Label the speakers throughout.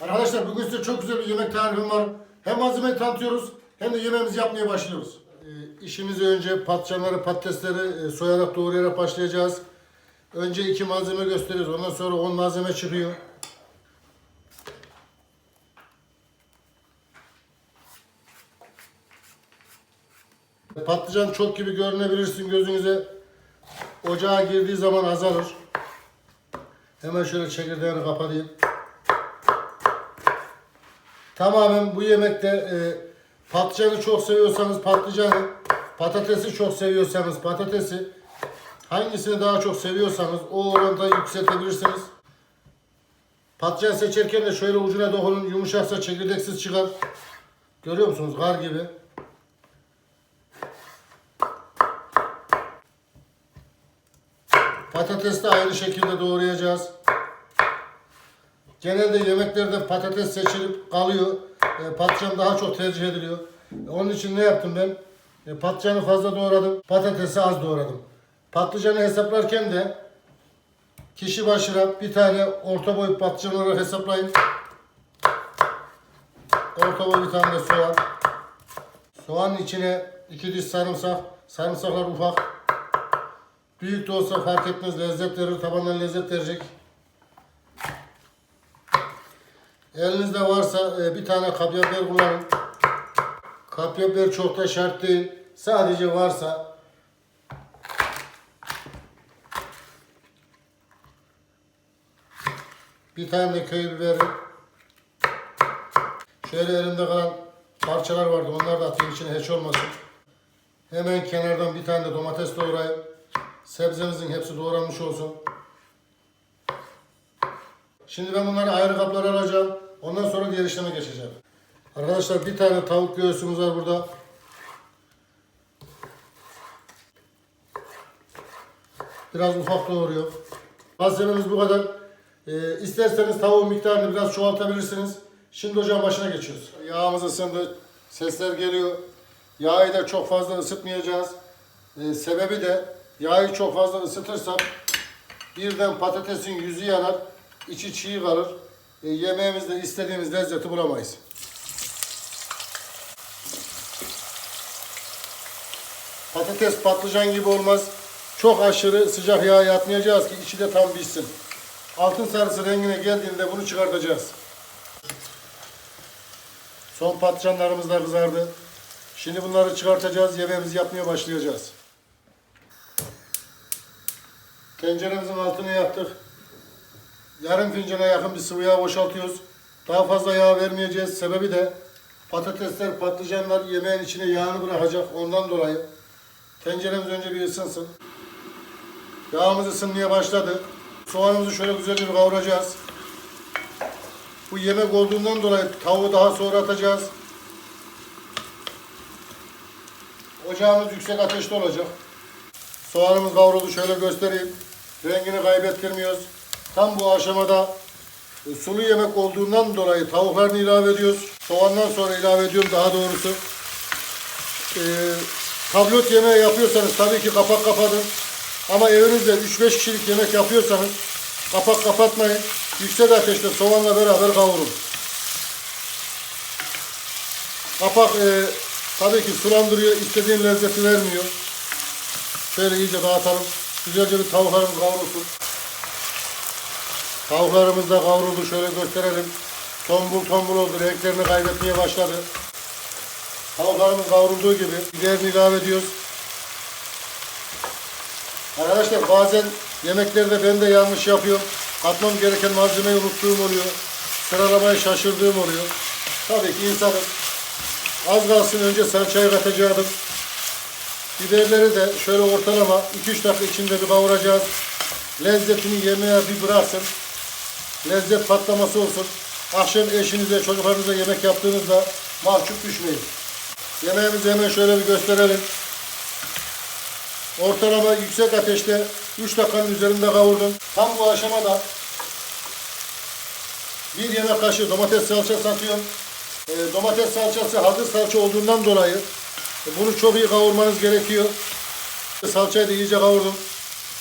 Speaker 1: Arkadaşlar bugün size çok güzel bir yemek tarifim var. Hem malzemeyi tanıtıyoruz hem de yemeğimizi yapmaya başlıyoruz. Ee, işimizi önce patlıcanları, patatesleri e, soyarak doğrayarak başlayacağız. Önce iki malzeme gösteriyoruz. Ondan sonra on malzeme çıkıyor. Patlıcan çok gibi görünebilirsin gözünüze. Ocağa girdiği zaman azalır. Hemen şöyle çekirdeğini kapatayım. Tamamen bu yemekte e, patlıcanı çok seviyorsanız patlıcanı, patatesi çok seviyorsanız patatesi, hangisini daha çok seviyorsanız o oranda yükseltebilirsiniz. Patlıcan seçerken de şöyle ucuna dokunun, yumuşaksa çekirdeksiz çıkar. Görüyor musunuz? Kar gibi. Patates de aynı şekilde doğrayacağız. Genelde yemeklerde patates seçilip kalıyor. E, patlıcan daha çok tercih ediliyor. E, onun için ne yaptım ben? E, patlıcanı fazla doğradım. Patatesi az doğradım. Patlıcanı hesaplarken de kişi başına bir tane orta boy patlıcan olarak hesaplayın. Orta boy bir tane de soğan. Soğanın içine iki diş sarımsak. Sarımsaklar ufak. Büyük de olsa fark etmez lezzet verir. Tabandan lezzet verecek. Elinizde varsa e, bir tane kapya biber kullanın. Kapya biber çok da şart değil. Sadece varsa bir tane de köy biberi. Şöyle elimde kalan parçalar vardı. Onlar da atayım içine hiç olmasın. Hemen kenardan bir tane de domates doğrayayım. Sebzemizin hepsi doğranmış olsun. Şimdi ben bunları ayrı kaplara alacağım. Ondan sonra diğer işleme geçeceğim. Arkadaşlar bir tane tavuk göğsümüz var burada. Biraz ufak doğruyor. Malzememiz bu kadar. Ee, isterseniz tavuğun miktarını biraz çoğaltabilirsiniz. Şimdi ocağın başına geçiyoruz. Yağımız ısındı. Sesler geliyor. Yağı da çok fazla ısıtmayacağız. Ee, sebebi de yağı çok fazla ısıtırsak birden patatesin yüzü yanar, içi çiğ kalır. E, yemeğimizde istediğimiz lezzeti bulamayız. Patates patlıcan gibi olmaz. Çok aşırı sıcak yağ yatmayacağız ki içi de tam pişsin. Altın sarısı rengine geldiğinde bunu çıkartacağız. Son patlıcanlarımız da kızardı. Şimdi bunları çıkartacağız, yemeğimizi yapmaya başlayacağız. Tenceremizin altını yaktık. Yarım fincana yakın bir sıvı yağ boşaltıyoruz. Daha fazla yağ vermeyeceğiz. Sebebi de patatesler, patlıcanlar yemeğin içine yağını bırakacak. Ondan dolayı tenceremiz önce bir ısınsın. Yağımız ısınmaya başladı. Soğanımızı şöyle güzelce bir kavuracağız. Bu yemek olduğundan dolayı tavuğu daha sonra atacağız. Ocağımız yüksek ateşte olacak. Soğanımız kavruldu. Şöyle göstereyim. Rengini kaybettirmiyoruz. Tam bu aşamada e, sulu yemek olduğundan dolayı tavuklarını ilave ediyoruz. Soğandan sonra ilave ediyorum daha doğrusu. E, tablot yemeği yapıyorsanız tabii ki kapak kapatın. Ama evinizde 3-5 kişilik yemek yapıyorsanız kapak kapatmayın. Yüksek ateşte soğanla beraber kavurun. Kapak e, tabii ki sulandırıyor, istediğin lezzeti vermiyor. Şöyle iyice dağıtalım. Güzelce bir tavuklarımız kavrulsun. Tavuklarımız da kavruldu. Şöyle gösterelim. Tombul tombul oldu. Renklerini kaybetmeye başladı. Tavuklarımız kavrulduğu gibi biberini ilave ediyoruz. Arkadaşlar bazen yemeklerde ben de yanlış yapıyorum. Katmam gereken malzemeyi unuttuğum oluyor. Sıralamayı şaşırdığım oluyor. Tabii ki insanın az kalsın önce salçayı katacaktım. Biberleri de şöyle ortalama 2-3 dakika içinde bir kavuracağız. Lezzetini yemeğe bir bıraksın. Lezzet patlaması olsun. Akşam eşinize, çocuklarınıza yemek yaptığınızda mahcup düşmeyin. Yemeğimizi hemen şöyle bir gösterelim. Ortalama yüksek ateşte 3 dakikanın üzerinde kavurdum. Tam bu aşamada bir yemek kaşığı domates salçası atıyorum. E, domates salçası hazır salça olduğundan dolayı bunu çok iyi kavurmanız gerekiyor. Salçayı da iyice kavurdum.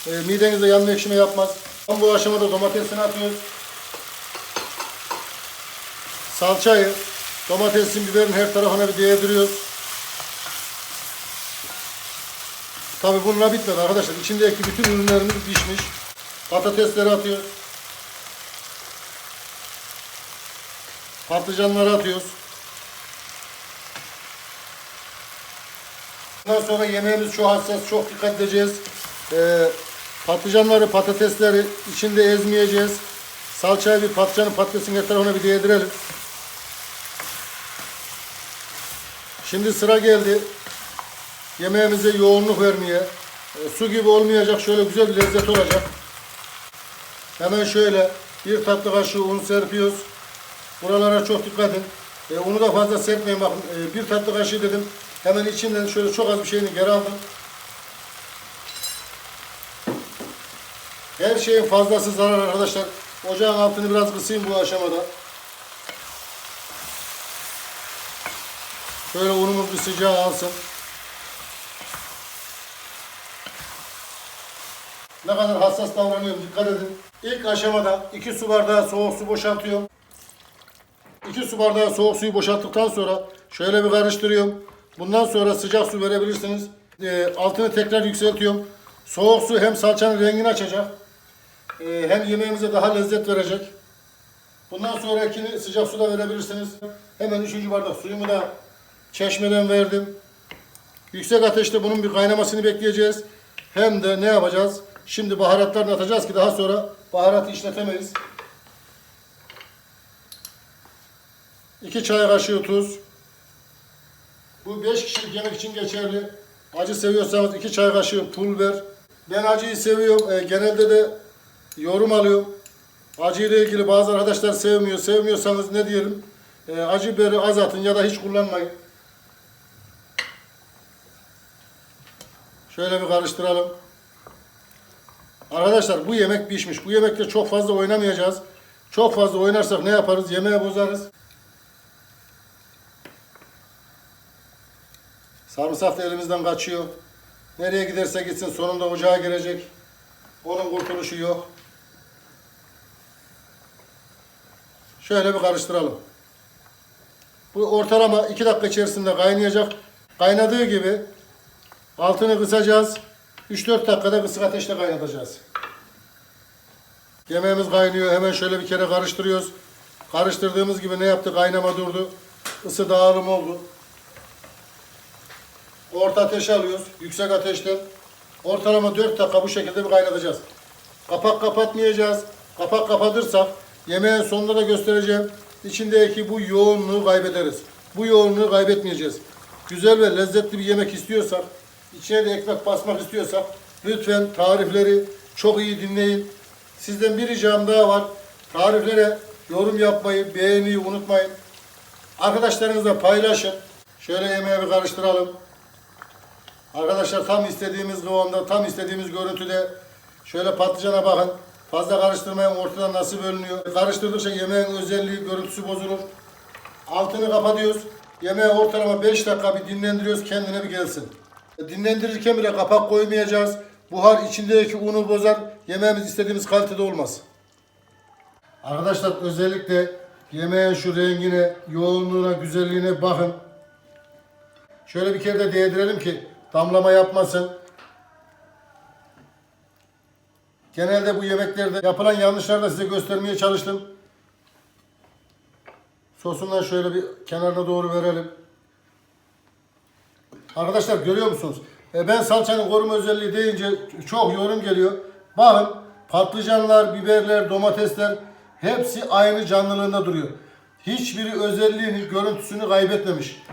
Speaker 1: E, midenizde yanma ekşime yapmaz. Tam bu aşamada domatesini atıyoruz. Salçayı domatesin biberin her tarafına bir değdiriyoruz. Tabi bununla bitmedi arkadaşlar. İçindeki bütün ürünlerimiz pişmiş. Patatesleri atıyoruz. Patlıcanları atıyoruz. Bundan sonra yemeğimiz çok hassas, çok dikkat edeceğiz. Ee, patlıcanları, patatesleri içinde ezmeyeceğiz. Salçayı bir patlıcanın patatesin her tarafına bir değdirelim. Şimdi sıra geldi yemeğimize yoğunluk vermeye. E, su gibi olmayacak, şöyle güzel bir lezzet olacak. Hemen şöyle bir tatlı kaşığı un serpiyoruz. Buralara çok dikkat edin. E, unu da fazla serpmeyin bakın. E, bir tatlı kaşığı dedim. Hemen içinden şöyle çok az bir şeyini geri aldım. Her şeyin fazlası zarar arkadaşlar. Ocağın altını biraz kısayım bu aşamada. Şöyle unumuz bir sıcağı alsın. Ne kadar hassas davranıyorum dikkat edin. İlk aşamada 2 su bardağı soğuk su boşaltıyorum. 2 su bardağı soğuk suyu boşalttıktan sonra şöyle bir karıştırıyorum. Bundan sonra sıcak su verebilirsiniz. Ee, altını tekrar yükseltiyorum. Soğuk su hem salçanın rengini açacak. ee, hem yemeğimize daha lezzet verecek. Bundan sonrakini sıcak suda verebilirsiniz. Hemen 3. bardak suyumu da çeşmeden verdim. Yüksek ateşte bunun bir kaynamasını bekleyeceğiz. Hem de ne yapacağız? Şimdi baharatlarını atacağız ki daha sonra baharatı işletemeyiz. 2 çay kaşığı tuz. Bu 5 kişilik yemek için geçerli. Acı seviyorsanız 2 çay kaşığı pul biber. Ben acıyı seviyorum. E, genelde de yorum alıyorum. Acı ile ilgili bazı arkadaşlar sevmiyor. Sevmiyorsanız ne diyelim? E, acı biberi az atın ya da hiç kullanmayın. Şöyle bir karıştıralım. Arkadaşlar bu yemek pişmiş. Bu yemekte çok fazla oynamayacağız. Çok fazla oynarsak ne yaparız? Yemeği bozarız. Sarımsak da elimizden kaçıyor. Nereye giderse gitsin sonunda ocağa girecek. Onun kurtuluşu yok. Şöyle bir karıştıralım. Bu ortalama 2 dakika içerisinde kaynayacak. Kaynadığı gibi altını kısacağız. 3-4 dakikada kısık ateşte kaynatacağız. Yemeğimiz kaynıyor. Hemen şöyle bir kere karıştırıyoruz. Karıştırdığımız gibi ne yaptı? Kaynama durdu. Isı dağılım oldu. Orta ateşe alıyoruz. Yüksek ateşten. Ortalama 4 dakika bu şekilde bir kaynatacağız. Kapak kapatmayacağız. Kapak kapatırsak yemeğin sonunda da göstereceğim. İçindeki bu yoğunluğu kaybederiz. Bu yoğunluğu kaybetmeyeceğiz. Güzel ve lezzetli bir yemek istiyorsak, içine de ekmek basmak istiyorsak lütfen tarifleri çok iyi dinleyin. Sizden bir ricam daha var. Tariflere yorum yapmayı, beğenmeyi unutmayın. Arkadaşlarınızla paylaşın. Şöyle yemeği bir karıştıralım. Arkadaşlar tam istediğimiz kıvamda, tam istediğimiz görüntüde. Şöyle patlıcana bakın. Fazla karıştırmayın ortadan nasıl bölünüyor. Karıştırdıkça yemeğin özelliği, görüntüsü bozulur. Altını kapatıyoruz. Yemeği ortalama 5 dakika bir dinlendiriyoruz kendine bir gelsin. Dinlendirirken bile kapak koymayacağız. Buhar içindeki unu bozar. Yemeğimiz istediğimiz kalitede olmaz. Arkadaşlar özellikle yemeğin şu rengine, yoğunluğuna, güzelliğine bakın. Şöyle bir kere de değdirelim ki damlama yapmasın. Genelde bu yemeklerde yapılan yanlışları da size göstermeye çalıştım. Sosundan şöyle bir kenarına doğru verelim. Arkadaşlar görüyor musunuz? E ben salçanın koruma özelliği deyince çok yorum geliyor. Bakın patlıcanlar, biberler, domatesler hepsi aynı canlılığında duruyor. Hiçbiri özelliğini, görüntüsünü kaybetmemiş.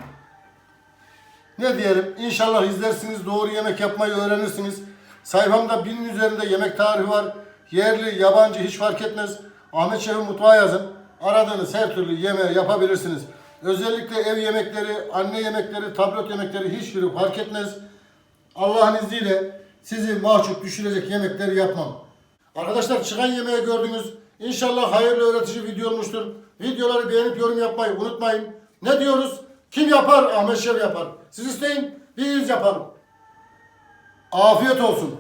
Speaker 1: Ne diyelim? İnşallah izlersiniz, doğru yemek yapmayı öğrenirsiniz. Sayfamda binin üzerinde yemek tarifi var. Yerli, yabancı hiç fark etmez. Ahmet Şef'in mutfağı yazın. Aradığınız her türlü yemeği yapabilirsiniz. Özellikle ev yemekleri, anne yemekleri, tablet yemekleri hiçbiri fark etmez. Allah'ın izniyle sizi mahcup düşürecek yemekleri yapmam. Arkadaşlar çıkan yemeği gördünüz. İnşallah hayırlı öğretici video olmuştur. Videoları beğenip yorum yapmayı unutmayın. Ne diyoruz? Kim yapar? Ahmet Şef yapar. Siz isteyin, biz yapalım. Afiyet olsun.